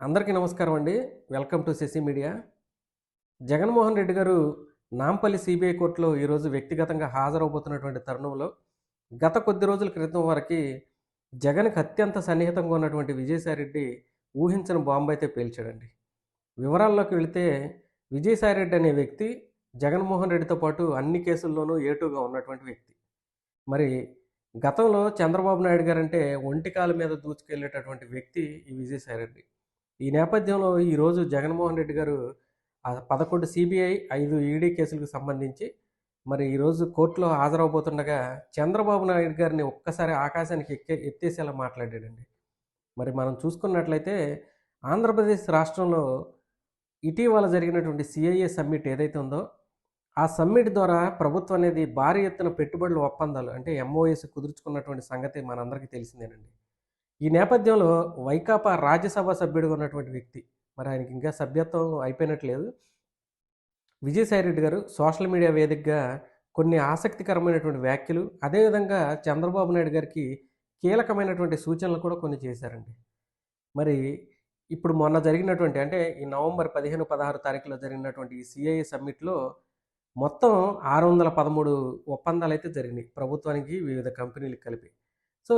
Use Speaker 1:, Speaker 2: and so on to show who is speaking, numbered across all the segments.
Speaker 1: అందరికీ నమస్కారం అండి. Welcome to Shashi Media. Jaganmohan Reddy గారు నాంపల్లి సిబిఐ కోర్టులో ఈరోజు వ్యక్తిగతంగా హాజరవబోతున్నటువంటి తరుణంలో గత కొద్ది రోజుల క్రితం వరకు జగన్కి అత్యంత సన్నిహితంగా ఉన్నటువంటి విజయసాయిరెడ్డి ఊహించని బాంబు అయితే పేల్చాడండి. వివరాల్లోకి వెళితే విజయసాయిరెడ్డి అనే వ్యక్తి జగన్మోహన్ రెడ్డితో పాటు అన్ని కేసుల్లోనూ ఏటుగా ఉన్నటువంటి వ్యక్తి. మరి గతంలో చంద్రబాబు నాయుడు గారంటే ఒంటి కాలు మీద దూచుకెళ్ళేటటువంటి వ్యక్తి ఈ విజయసాయిరెడ్డి. ఈ నేపథ్యంలో ఈరోజు జగన్మోహన్ రెడ్డి గారు పదకొండు సిబిఐ ఐదు ఈడీ కేసులకు సంబంధించి మరి ఈరోజు కోర్టులో హాజరవబోతుండగా చంద్రబాబు నాయుడు గారిని ఒక్కసారి ఆకాశానికి ఎక్కే ఎత్తేసేలా మాట్లాడాడండి. మరి మనం చూసుకున్నట్లయితే ఆంధ్రప్రదేశ్ రాష్ట్రంలో ఇటీవల జరిగినటువంటి సిఐఏ సమ్మిట్ ఏదైతే ఉందో ఆ సమ్మిట్ ద్వారా ప్రభుత్వం అనేది భారీ ఎత్తున పెట్టుబడుల ఒప్పందాలు అంటే ఎంఓఎస్ కుదుర్చుకున్నటువంటి సంగతి మనందరికీ తెలిసిందేనండి. ఈ నేపథ్యంలో వైకాపా రాజ్యసభ సభ్యుడిగా ఉన్నటువంటి వ్యక్తి మరి ఆయనకి ఇంకా సభ్యత్వం అయిపోయినట్లేదు. విజయసాయిరెడ్డి గారు సోషల్ మీడియా వేదికగా కొన్ని ఆసక్తికరమైనటువంటి వ్యాఖ్యలు అదేవిధంగా చంద్రబాబు నాయుడు గారికి కీలకమైనటువంటి సూచనలు కూడా కొన్ని చేశారండి. మరి ఇప్పుడు మొన్న జరిగినటువంటి అంటే ఈ నవంబర్ పదిహేను పదహారు తారీఖులో జరిగినటువంటి ఈ సిఐఏ సమ్మిట్లో మొత్తం ఆరు వందల పదమూడు ఒప్పందాలు అయితే జరిగినాయి ప్రభుత్వానికి వివిధ కంపెనీలకు కలిపి. సో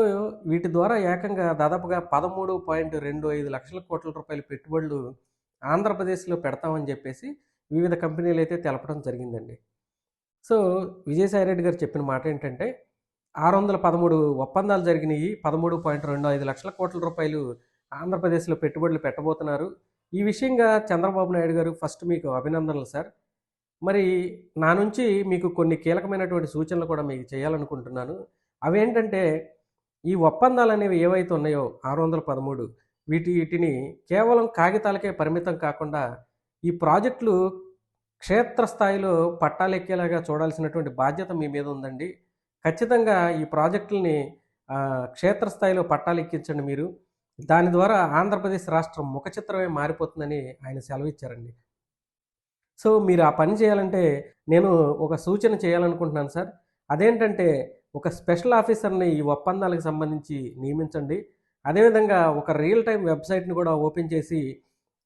Speaker 1: వీటి ద్వారా ఏకంగా దాదాపుగా పదమూడు పాయింట్ రెండు ఐదు లక్షల కోట్ల రూపాయల పెట్టుబడులు ఆంధ్రప్రదేశ్లో పెడతామని చెప్పేసి వివిధ కంపెనీలు అయితే తెలపడం జరిగిందండి. సో విజయసాయిరెడ్డి గారు చెప్పిన మాట ఏంటంటే ఆరు వందల పదమూడు ఒప్పందాలు జరిగినాయి పదమూడు పాయింట్ రెండు ఐదు లక్షల కోట్ల రూపాయలు ఆంధ్రప్రదేశ్లో పెట్టుబడులు పెట్టబోతున్నారు. ఈ విషయంగా చంద్రబాబు నాయుడు గారు ఫస్ట్ మీకు అభినందనలు సార్. మరి నా నుంచి మీకు కొన్ని కీలకమైనటువంటి సూచనలు కూడా మీకు చేయాలనుకుంటున్నాను. అవేంటంటే ఈ ఒప్పందాలు అనేవి ఏవైతే ఉన్నాయో ఆరు వందల పదమూడు వీటి వీటిని కేవలం కాగితాలకే పరిమితం కాకుండా ఈ ప్రాజెక్టులు క్షేత్రస్థాయిలో పట్టాలెక్కేలాగా చూడాల్సినటువంటి బాధ్యత మీ మీద ఉందండి. ఖచ్చితంగా ఈ ప్రాజెక్టుల్ని క్షేత్రస్థాయిలో పట్టాలెక్కించండి మీరు. దాని ద్వారా ఆంధ్రప్రదేశ్ రాష్ట్రం ముఖ చిత్రమే మారిపోతుందని ఆయన సెలవిచ్చారండి. సో మీరు ఆ పని చేయాలంటే నేను ఒక సూచన చేయాలనుకుంటున్నాను సార్. అదేంటంటే ఒక స్పెషల్ ఆఫీసర్ని ఈ ఒప్పందాలకు సంబంధించి నియమించండి. అదేవిధంగా ఒక రియల్ టైం వెబ్సైట్ని కూడా ఓపెన్ చేసి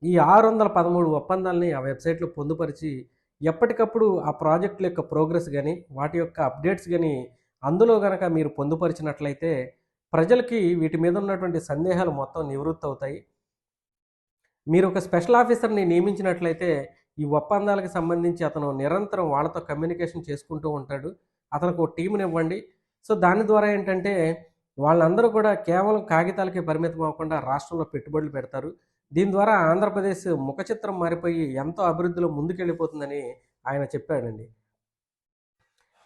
Speaker 1: ఈ ఆరు వందల పదమూడు ఒప్పందాలని ఆ వెబ్సైట్లో పొందుపరిచి ఎప్పటికప్పుడు ఆ ప్రాజెక్టుల యొక్క ప్రోగ్రెస్ కానీ వాటి యొక్క అప్డేట్స్ కానీ అందులో కనుక మీరు పొందుపరిచినట్లయితే ప్రజలకి వీటి మీద ఉన్నటువంటి సందేహాలు మొత్తం నివృత్తి అవుతాయి. మీరు ఒక స్పెషల్ ఆఫీసర్ని నియమించినట్లయితే ఈ ఒప్పందాలకు సంబంధించి అతను నిరంతరం వాళ్ళతో కమ్యూనికేషన్ చేసుకుంటూ ఉంటాడు. అతనికి ఒక టీంని ఇవ్వండి. సో దాని ద్వారా ఏంటంటే వాళ్ళందరూ కూడా కేవలం కాగితాలకే పరిమితం అవ్వకుండా రాష్ట్రంలో పెట్టుబడులు పెడతారు. దీని ద్వారా ఆంధ్రప్రదేశ్ ముఖచిత్రం మారిపోయి ఎంతో అభివృద్ధిలో ముందుకెళ్ళిపోతుందని ఆయన చెప్పాడండి.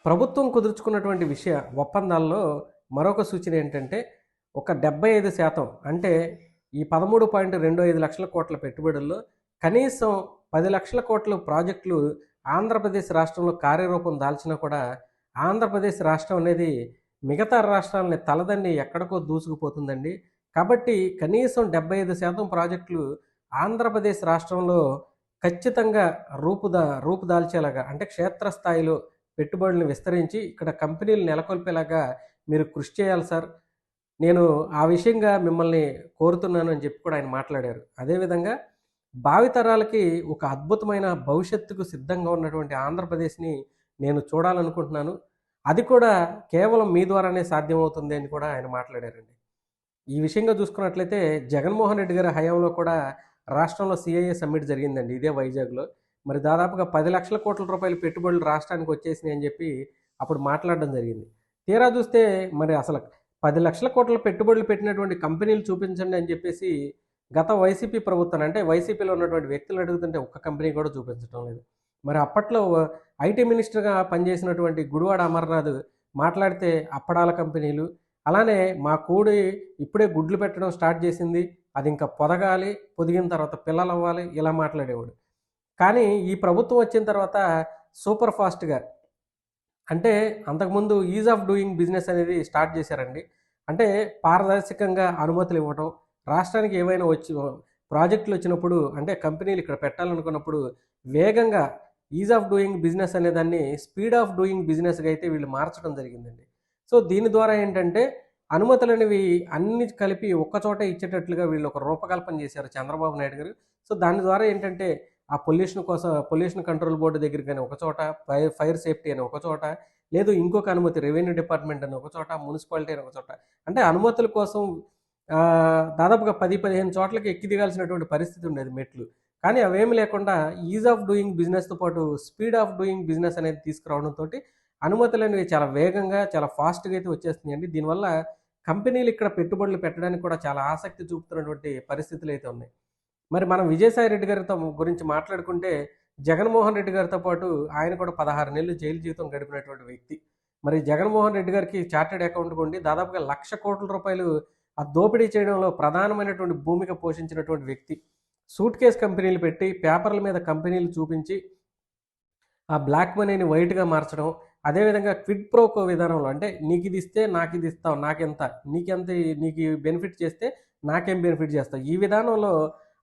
Speaker 1: ప్రభుత్వం కుదుర్చుకున్నటువంటి విషయ ఒప్పందాల్లో మరొక సూచన ఏంటంటే ఒక డెబ్బై ఐదు శాతం అంటే ఈ పదమూడు పాయింట్ రెండు ఐదు లక్షల కోట్ల పెట్టుబడుల్లో కనీసం పది లక్షల కోట్ల ప్రాజెక్టులు ఆంధ్రప్రదేశ్ రాష్ట్రంలో కార్యరూపం దాల్చినా కూడా ఆంధ్రప్రదేశ్ రాష్ట్రం అనేది మిగతా రాష్ట్రాలని తలదండి ఎక్కడికో దూసుకుపోతుందండి. కాబట్టి కనీసం డెబ్బై ఐదు శాతం ప్రాజెక్టులు ఆంధ్రప్రదేశ్ రాష్ట్రంలో ఖచ్చితంగా రూపుదా రూపుదాల్చేలాగా అంటే క్షేత్రస్థాయిలో పెట్టుబడులను విస్తరించి ఇక్కడ కంపెనీలు నెలకొల్పేలాగా మీరు కృషి చేయాలి సార్. నేను ఆ విషయంగా మిమ్మల్ని కోరుతున్నాను అని చెప్పి కూడా ఆయన మాట్లాడారు. అదేవిధంగా భావితరాలకి ఒక అద్భుతమైన భవిష్యత్తుకు సిద్ధంగా ఉన్నటువంటి ఆంధ్రప్రదేశ్ని నేను చూడాలనుకుంటున్నాను. అది కూడా కేవలం మీ ద్వారానే సాధ్యమవుతుంది అని కూడా ఆయన మాట్లాడారండి. ఈ విషయంగా చూసుకున్నట్లయితే జగన్మోహన్ రెడ్డి గారి హయాంలో కూడా రాష్ట్రంలో సిఐఏ సమ్మిట్ జరిగిందండి ఇదే వైజాగ్లో. మరి దాదాపుగా పది లక్షల కోట్ల రూపాయల పెట్టుబడులు రాష్ట్రానికి వచ్చేసినాయి అని చెప్పి అప్పుడు మాట్లాడడం జరిగింది. తీరా చూస్తే మరి అసలు పది లక్షల కోట్ల పెట్టుబడులు పెట్టినటువంటి కంపెనీలు చూపించండి అని చెప్పేసి గత వైసీపీ ప్రభుత్వం అంటే వైసీపీలో ఉన్నటువంటి వ్యక్తులు అడుగుతుంటే ఒక్క కంపెనీ కూడా చూపించడం లేదు. మరి అప్పట్లో ఐటీ మినిస్టర్గా పనిచేసినటువంటి గుడివాడ అమర్నాథ్ మాట్లాడితే అప్పడాల కంపెనీలు అలానే మా కూడి ఇప్పుడే గుడ్లు పెట్టడం స్టార్ట్ చేసింది అది ఇంకా పొదగాలి పొదిగిన తర్వాత పిల్లలు అవ్వాలి ఇలా మాట్లాడేవాడు. కానీ ఈ ప్రభుత్వం వచ్చిన తర్వాత సూపర్ ఫాస్ట్గా అంటే అంతకుముందు ఈజ్ ఆఫ్ డూయింగ్ బిజినెస్ అనేది స్టార్ట్ చేశారండి. అంటే పారదర్శకంగా అనుమతులు ఇవ్వటం రాష్ట్రానికి ఏవైనా వచ్చి ప్రాజెక్టులు వచ్చినప్పుడు అంటే కంపెనీలు ఇక్కడ పెట్టాలనుకున్నప్పుడు వేగంగా ఈజ్ ఆఫ్ డూయింగ్ బిజినెస్ అనే దాన్ని స్పీడ్ ఆఫ్ డూయింగ్ బిజినెస్గా అయితే వీళ్ళు మార్చడం జరిగిందండి. సో దీని ద్వారా ఏంటంటే అనుమతులు అనేవి అన్ని కలిపి ఒక్కచోట ఇచ్చేటట్లుగా వీళ్ళు ఒక రూపకల్పన చేశారు చంద్రబాబు నాయుడు గారు. సో దాని ద్వారా ఏంటంటే ఆ పొల్యూషన్ కోసం పొల్యూషన్ కంట్రోల్ బోర్డు దగ్గర కానీ ఒక చోట ఫైర్ ఫైర్ సేఫ్టీ అని ఒకచోట లేదు ఇంకొక అనుమతి రెవెన్యూ డిపార్ట్మెంట్ అని ఒకచోట మున్సిపాలిటీ అని ఒక చోట. అంటే అనుమతుల కోసం దాదాపుగా పది పదిహేను చోట్లకి ఎక్కి దిగాల్సినటువంటి పరిస్థితి ఉండేది మెట్లు. కానీ అవేమి లేకుండా ఈజ్ ఆఫ్ డూయింగ్ బిజినెస్తో పాటు స్పీడ్ ఆఫ్ డూయింగ్ బిజినెస్ అనేది తీసుకురావడంతో అనుమతులు అనేవి చాలా వేగంగా చాలా ఫాస్ట్గా అయితే వచ్చేస్తున్నాయండి. దీనివల్ల కంపెనీలు ఇక్కడ పెట్టుబడులు పెట్టడానికి కూడా చాలా ఆసక్తి చూపుతున్నటువంటి పరిస్థితులు అయితే ఉన్నాయి. మరి మనం విజయసాయి రెడ్డి గారితో గురించి మాట్లాడుకుంటే జగన్మోహన్ రెడ్డి గారితో పాటు ఆయన కూడా పదహారు నెలలు జైలు జీవితం గడిపినటువంటి వ్యక్తి. మరి జగన్మోహన్ రెడ్డి గారికి చార్టెడ్ అకౌంట్ ఉండి దాదాపుగా లక్ష కోట్ల రూపాయలు ఆ దోపిడీ చేయడంలో ప్రధానమైనటువంటి భూమిక పోషించినటువంటి వ్యక్తి. సూట్ కేస్ కంపెనీలు పెట్టి పేపర్ల మీద కంపెనీలు చూపించి ఆ బ్లాక్ మనీని వైట్గా మార్చడం అదేవిధంగా క్విడ్ ప్రోకో విధానంలో అంటే నీకు ఇది ఇస్తే నాకు ఇది ఇస్తావు నాకెంత నీకెంత నీకు బెనిఫిట్ చేస్తే నాకేం బెనిఫిట్ చేస్తావు? ఈ విధానంలో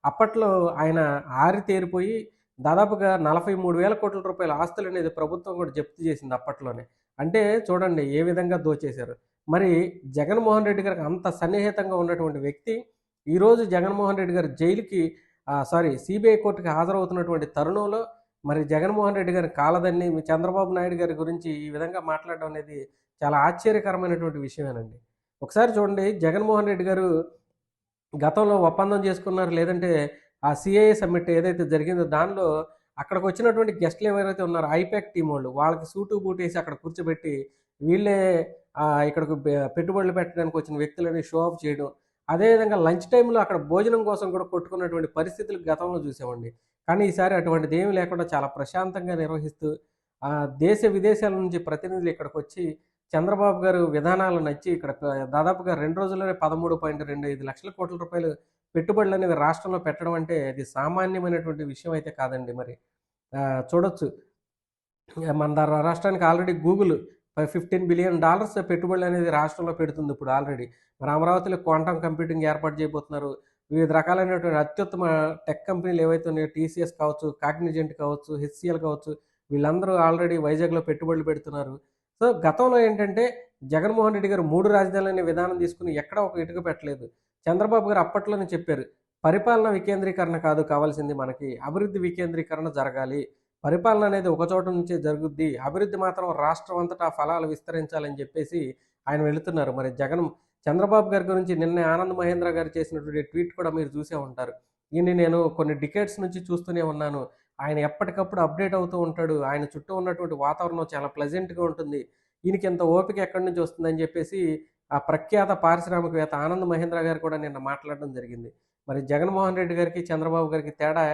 Speaker 1: అప్పట్లో ఆయన ఆరి తేరిపోయి దాదాపుగా నలభై మూడు వేల కోట్ల రూపాయల ఆస్తులు అనేది ప్రభుత్వం కూడా జప్తు చేసింది అప్పట్లోనే. అంటే చూడండి ఏ విధంగా దోచేశారు. మరి జగన్మోహన్ రెడ్డి గారికి అంత సన్నిహితంగా ఉన్నటువంటి వ్యక్తి ఈరోజు జగన్మోహన్ రెడ్డి గారు జైలుకి సారీ సిబిఐ కోర్టుకి హాజరవుతున్నటువంటి తరుణంలో మరి జగన్మోహన్ రెడ్డి గారి కాలదన్ని మీ చంద్రబాబు నాయుడు గారి గురించి ఈ విధంగా మాట్లాడడం అనేది చాలా ఆశ్చర్యకరమైనటువంటి విషయమేనండి. ఒకసారి చూడండి జగన్మోహన్ రెడ్డి గారు గతంలో ఒప్పందం చేసుకున్నారు లేదంటే ఆ సిఐఏ సమ్మిట్ ఏదైతే జరిగిందో దానిలో అక్కడికి వచ్చినటువంటి గెస్ట్లు ఎవరైతే ఉన్నారో ఐపాక్ టీం వాళ్ళు వాళ్ళకి సూటు బూట్ వేసి అక్కడ కూర్చోబెట్టి వీళ్ళే ఇక్కడికి పెట్టుబడులు పెట్టడానికి వచ్చిన వ్యక్తులని షో ఆఫ్ చేయడం అదేవిధంగా లంచ్ టైంలో అక్కడ భోజనం కోసం కూడా కొట్టుకున్నటువంటి పరిస్థితులు గతంలో చూసామండి. కానీ ఈసారి అటువంటిది ఏమీ లేకుండా చాలా ప్రశాంతంగా నిర్వహిస్తూ దేశ విదేశాల నుంచి ప్రతినిధులు ఇక్కడికి వచ్చి చంద్రబాబు గారు విధానాలు నచ్చి ఇక్కడ దాదాపుగా రెండు రోజుల్లోనే పదమూడు పాయింట్ రెండు ఐదు లక్షల కోట్ల రూపాయలు పెట్టుబడులు అనేవి రాష్ట్రంలో పెట్టడం అంటే అది సామాన్యమైనటువంటి విషయం అయితే కాదండి మరి. చూడొచ్చు. మన రాష్ట్రానికి already Google fifteen billion dollars పెట్టుబడులు అనేది రాష్ట్రంలో పెడుతుంది ఇప్పుడు ఆల్రెడీ మరి అమరావతిలో క్వాంటమ్ కంప్యూటింగ్ ఏర్పాటు చేయబోతున్నారు. వివిధ రకాలైనటువంటి అత్యుత్తమ టెక్ కంపెనీలు ఏవైతే ఉన్నాయో టీసీఎస్ కావచ్చు కాగ్నిజెంట్ కావచ్చు హెచ్సిఎల్ కావచ్చు వీళ్ళందరూ ఆల్రెడీ వైజాగ్లో పెట్టుబడులు పెడుతున్నారు. సో గతంలో ఏంటంటే జగన్మోహన్ రెడ్డి గారు మూడు రాజధానులు అనే విధానం తీసుకుని ఎక్కడ ఒక ఇటుక పెట్టలేదు. చంద్రబాబు గారు అప్పట్లోనే చెప్పారు పరిపాలన వికేంద్రీకరణ కాదు కావాల్సింది మనకి అభివృద్ధి వికేంద్రీకరణ జరగాలి. పరిపాలన అనేది ఒక చోట నుంచే జరుగుద్ది. అభివృద్ధి మాత్రం రాష్ట్రం అంతటా ఫలాలు విస్తరించాలని చెప్పేసి ఆయన వెళుతున్నారు. మరి జగన్ చంద్రబాబు గారి గురించి నిన్న ఆనంద్ మహేంద్ర గారు చేసినటువంటి ట్వీట్ కూడా మీరు చూసే ఉంటారు. ఈయన్ని నేను కొన్ని డికేట్స్ నుంచి చూస్తూనే ఉన్నాను. ఆయన ఎప్పటికప్పుడు అప్డేట్ అవుతూ ఉంటాడు. ఆయన చుట్టూ ఉన్నటువంటి వాతావరణం చాలా ప్లెజెంట్గా ఉంటుంది. ఈయనకి ఎంత ఓపిక ఎక్కడి నుంచి వస్తుందని చెప్పేసి ఆ ప్రఖ్యాత పారిశ్రామికవేత్త ఆనంద్ మహేంద్ర గారు కూడా నిన్న మాట్లాడడం జరిగింది. మరి జగన్మోహన్ రెడ్డి గారికి చంద్రబాబు గారికి తేడా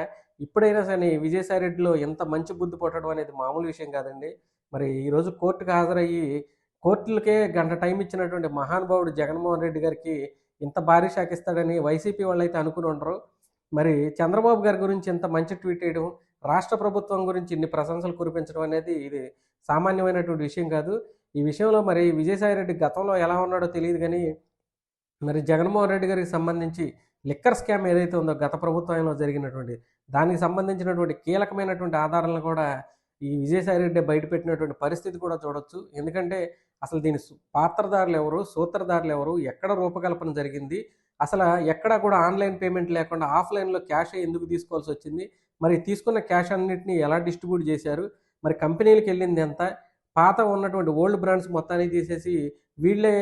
Speaker 1: ఇప్పుడైనా సరే విజయసాయి రెడ్డిలో ఎంత మంచి బుద్ధి పుట్టడం అనేది మామూలు విషయం కాదండి. మరి ఈరోజు కోర్టుకు హాజరయ్యి కోర్టులకే గంట టైం ఇచ్చినటువంటి మహానుభావుడు జగన్మోహన్ రెడ్డి గారికి ఇంత భారీ శాఖిస్తాడని వైసీపీ వాళ్ళు అయితే అనుకుని ఉండరు. మరి చంద్రబాబు గారి గురించి ఇంత మంచి ట్వీట్ చేయడం రాష్ట్ర ప్రభుత్వం గురించి ఇన్ని ప్రశంసలు కురిపించడం అనేది ఇది సామాన్యమైనటువంటి విషయం కాదు. ఈ విషయంలో మరి విజయసాయి రెడ్డి గతంలో ఎలా ఉన్నాడో తెలియదు కానీ మరి జగన్మోహన్ రెడ్డి గారికి సంబంధించి లిక్కర్ స్కామ్ ఏదైతే ఉందో గత ప్రభుత్వంలో జరిగినటువంటి దానికి సంబంధించినటువంటి కీలకమైనటువంటి ఆధారాలను కూడా ఈ విజయసాయి రెడ్డి బయటపెట్టినటువంటి పరిస్థితి కూడా చూడొచ్చు. ఎందుకంటే అసలు దీని పాత్రధారులు పాత్రదారులు ఎవరు సూత్రధారులు ఎవరు ఎక్కడ రూపకల్పన జరిగింది అసలు ఎక్కడ కూడా ఆన్లైన్ పేమెంట్ లేకుండా ఆఫ్లైన్లో క్యాష్ ఎందుకు తీసుకోవాల్సి వచ్చింది మరి తీసుకున్న క్యాష్ అన్నింటినీ ఎలా డిస్ట్రిబ్యూట్ చేశారు మరి కంపెనీలకు వెళ్ళింది ఎంత పాత ఉన్నటువంటి ఓల్డ్ బ్రాండ్స్ మొత్తాన్ని తీసేసి వీళ్ళే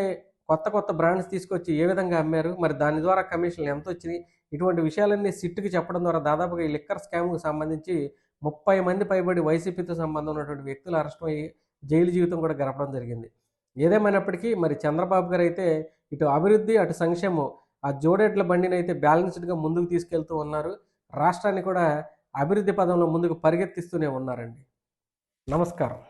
Speaker 1: కొత్త కొత్త బ్రాండ్స్ తీసుకొచ్చి ఏ విధంగా అమ్మారు? మరి దాని ద్వారా కమిషన్లు ఎంత వచ్చినాయి ఇటువంటి విషయాలన్నీ సిట్టుకి చెప్పడం ద్వారా దాదాపుగా ఈ లిక్కర్ స్కామ్కు సంబంధించి ముప్పై మంది పైబడి వైసీపీతో సంబంధం ఉన్నటువంటి వ్యక్తులు అరెస్ట్ అయ్యి జైలు జీవితం కూడా గడపడం జరిగింది. ఏదేమైనప్పటికీ మరి చంద్రబాబు గారు అయితే ఇటు అభివృద్ధి అటు సంక్షేమం ఆ జోడేట్ల బండిని అయితే బ్యాలెన్స్డ్గా ముందుకు తీసుకెళ్తూ ఉన్నారు. రాష్ట్రాన్ని కూడా అభివృద్ధి పదంలో ముందుకు పరిగెత్తిస్తూనే ఉన్నారండి. నమస్కారం.